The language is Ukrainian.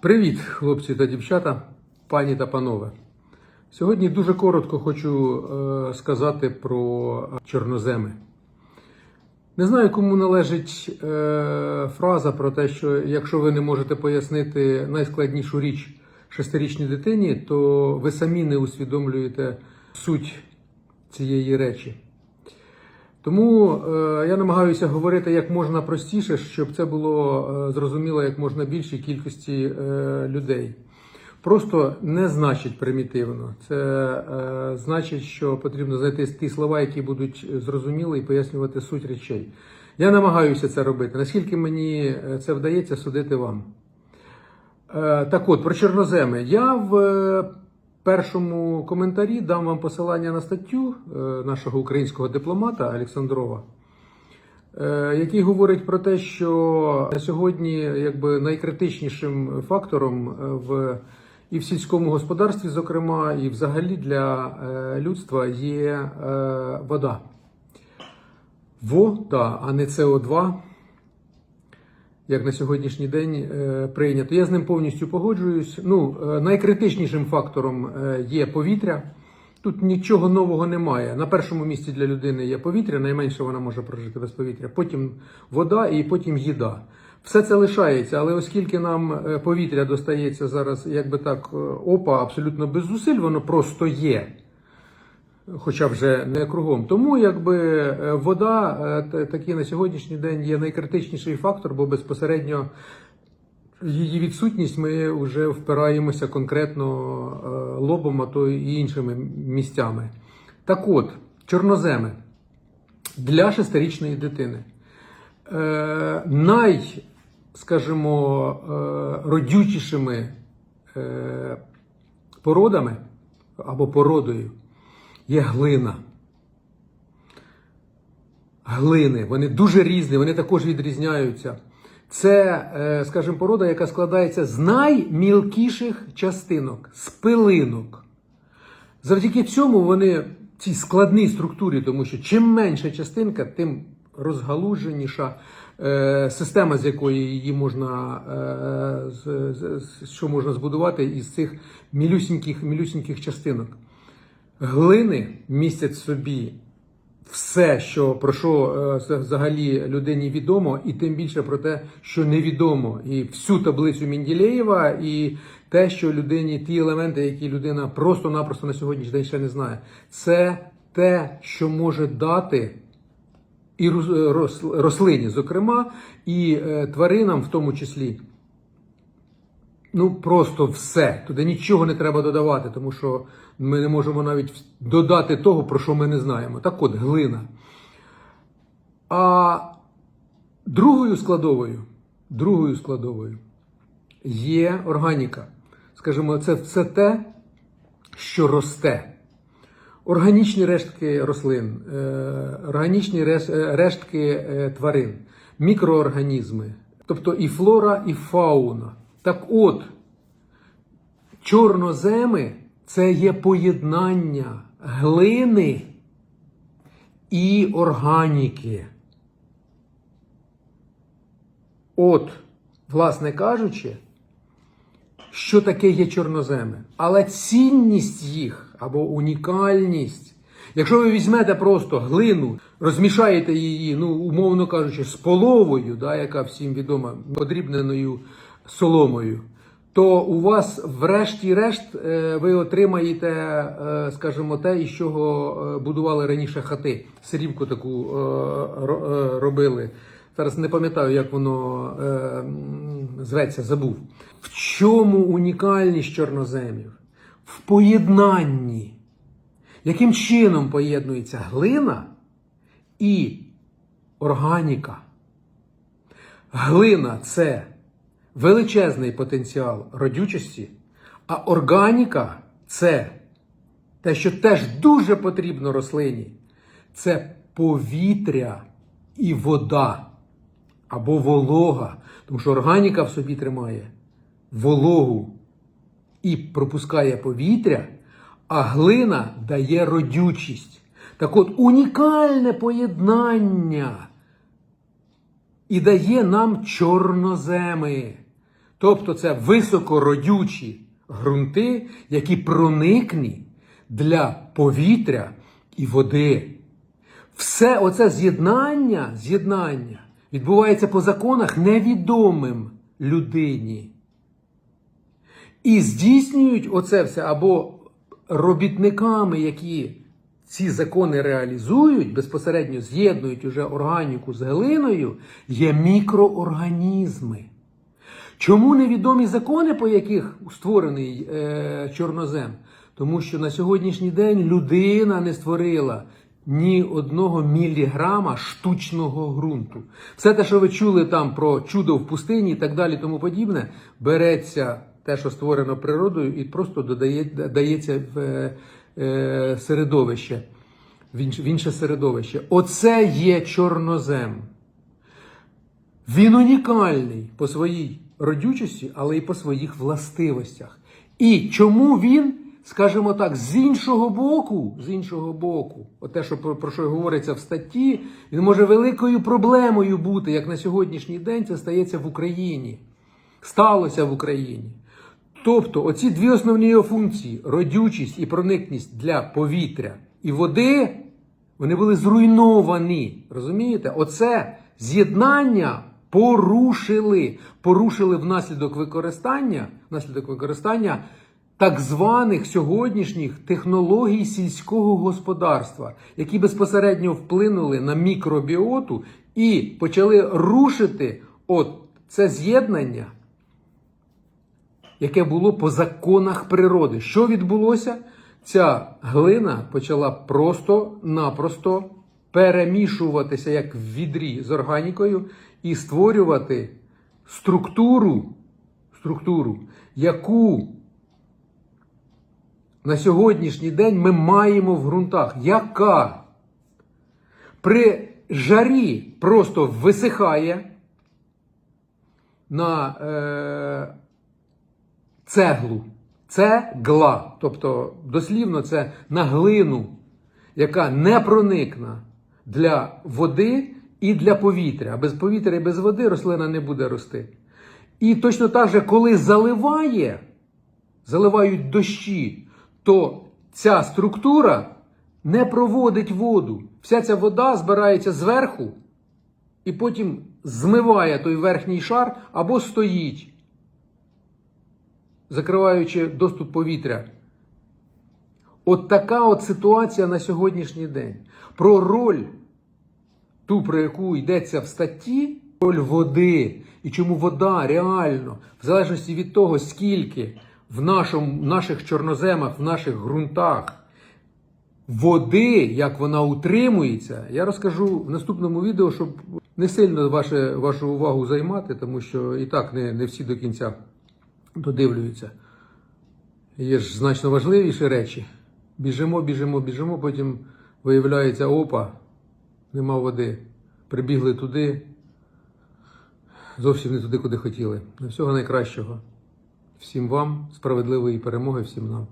Привіт, хлопці та дівчата, пані та панове. Сьогодні дуже коротко хочу е, сказати про чорноземи. Не знаю, кому належить е, фраза про те, що якщо ви не можете пояснити найскладнішу річ шестирічній дитині, то ви самі не усвідомлюєте суть цієї речі. Тому е, я намагаюся говорити як можна простіше, щоб це було е, зрозуміло як можна більшій кількості е, людей. Просто не значить примітивно. Це е, значить, що потрібно знайти ті слова, які будуть зрозуміли і пояснювати суть речей. Я намагаюся це робити. Наскільки мені це вдається судити вам. Е, так от, про чорноземи. Я в першому коментарі дам вам посилання на статтю е, нашого українського дипломата Олександрова, е, який говорить про те, що на сьогодні якби найкритичнішим фактором е, в і в сільському господарстві, зокрема, і взагалі для людства є вода. Вода, а не СО2 як на сьогоднішній день е, прийнято. Я з ним повністю погоджуюсь. Ну, е, найкритичнішим фактором е, є повітря. Тут нічого нового немає. На першому місці для людини є повітря, найменше вона може прожити без повітря. Потім вода і потім їда. Все це лишається, але оскільки нам повітря достається зараз, якби так, е, опа, абсолютно без зусиль, воно просто є хоча вже не кругом. Тому якби е, вода е, такий на сьогоднішній день є найкритичніший фактор, бо безпосередньо її відсутність ми вже впираємося конкретно е, лобом, а то і іншими місцями. Так от, чорноземи для шестирічної дитини. Най, скажімо, родючішими породами або породою є глина. Глини, вони дуже різні, вони також відрізняються. Це, е, скажімо, порода, яка складається з наймілкіших частинок, з пилинок. Завдяки цьому вони в цій складній структурі, тому що чим менша частинка, тим розгалуженіша е, система, з якої її можна, е, що можна збудувати із цих мілюсіньких, мілюсіньких частинок. Глини містять собі все, що про що е, взагалі людині відомо, і тим більше про те, що невідомо, і всю таблицю Менділеєва, і те, що людині ті елементи, які людина просто-напросто на сьогоднішній день ще не знає, це те, що може дати і рос- рос- рослині, зокрема, і е, тваринам, в тому числі. Ну, просто все. Туди нічого не треба додавати, тому що ми не можемо навіть додати того, про що ми не знаємо. Так от, глина. А другою складовою, другою складовою є органіка. Скажімо, це все те, що росте. Органічні рештки рослин, е, органічні е, рештки е, тварин, мікроорганізми, тобто і флора, і фауна. Так от, чорноземи це є поєднання глини і органіки. От, власне кажучи, що таке є чорноземи. Але цінність їх або унікальність. Якщо ви візьмете просто глину, розмішаєте її, ну, умовно кажучи, з половою, да, яка всім відома, подрібненою соломою, то у вас, врешті-решт, е, ви отримаєте, е, скажімо, те, із чого е, будували раніше хати. Сирівку таку ро- робили. Зараз не пам'ятаю, як воно зветься, забув. В чому унікальність чорноземів? В поєднанні. Яким чином поєднується глина і органіка? Глина це величезний потенціал родючості, а органіка це те, що теж дуже потрібно рослині. Це повітря і вода або волога. Тому що органіка в собі тримає вологу і пропускає повітря, а глина дає родючість. Так от унікальне поєднання і дає нам чорноземи. Тобто це високородючі ґрунти, які проникні для повітря і води. Все оце з'єднання, з'єднання відбувається по законах невідомим людині. І здійснюють оце все або робітниками, які ці закони реалізують, безпосередньо з'єднують уже органіку з глиною, є мікроорганізми. Чому невідомі закони, по яких створений е, чорнозем? Тому що на сьогоднішній день людина не створила ні одного міліграма штучного ґрунту. Все те, що ви чули там про чудо в пустині і так далі, тому подібне, береться те, що створено природою, і просто додає, дається в е, е, середовище, в інше, в інше середовище. Оце є чорнозем. Він унікальний по своїй родючості, але й по своїх властивостях. І чому він, скажімо так, з іншого боку, з іншого боку, от те, що про, про що говориться в статті, він може великою проблемою бути, як на сьогоднішній день це стається в Україні. Сталося в Україні. Тобто, оці дві основні його функції родючість і проникність для повітря і води, вони були зруйновані. Розумієте? Оце з'єднання порушили. Порушили внаслідок використання, внаслідок використання так званих сьогоднішніх технологій сільського господарства, які безпосередньо вплинули на мікробіоту і почали рушити от це з'єднання яке було по законах природи. Що відбулося? Ця глина почала просто-напросто перемішуватися як в відрі з органікою і створювати структуру, структуру, яку на сьогоднішній день ми маємо в ґрунтах, яка при жарі просто висихає на е, цеглу. Цегла. Тобто, дослівно, це на глину, яка не проникна для води і для повітря. Без повітря і без води рослина не буде рости. І точно так же, коли заливає, заливають дощі, то ця структура не проводить воду. Вся ця вода збирається зверху і потім змиває той верхній шар або стоїть закриваючи доступ повітря. От така от ситуація на сьогоднішній день. Про роль, ту, про яку йдеться в статті, роль води. І чому вода реально, в залежності від того, скільки в нашому, наших чорноземах, в наших ґрунтах води, як вона утримується, я розкажу в наступному відео, щоб не сильно ваше, вашу увагу займати, тому що і так не, не всі до кінця додивлюються. Є ж значно важливіші речі. Біжимо, біжимо, біжимо, потім виявляється, опа, нема води. Прибігли туди, зовсім не туди, куди хотіли. На всього найкращого. Всім вам, справедливої перемоги, всім нам.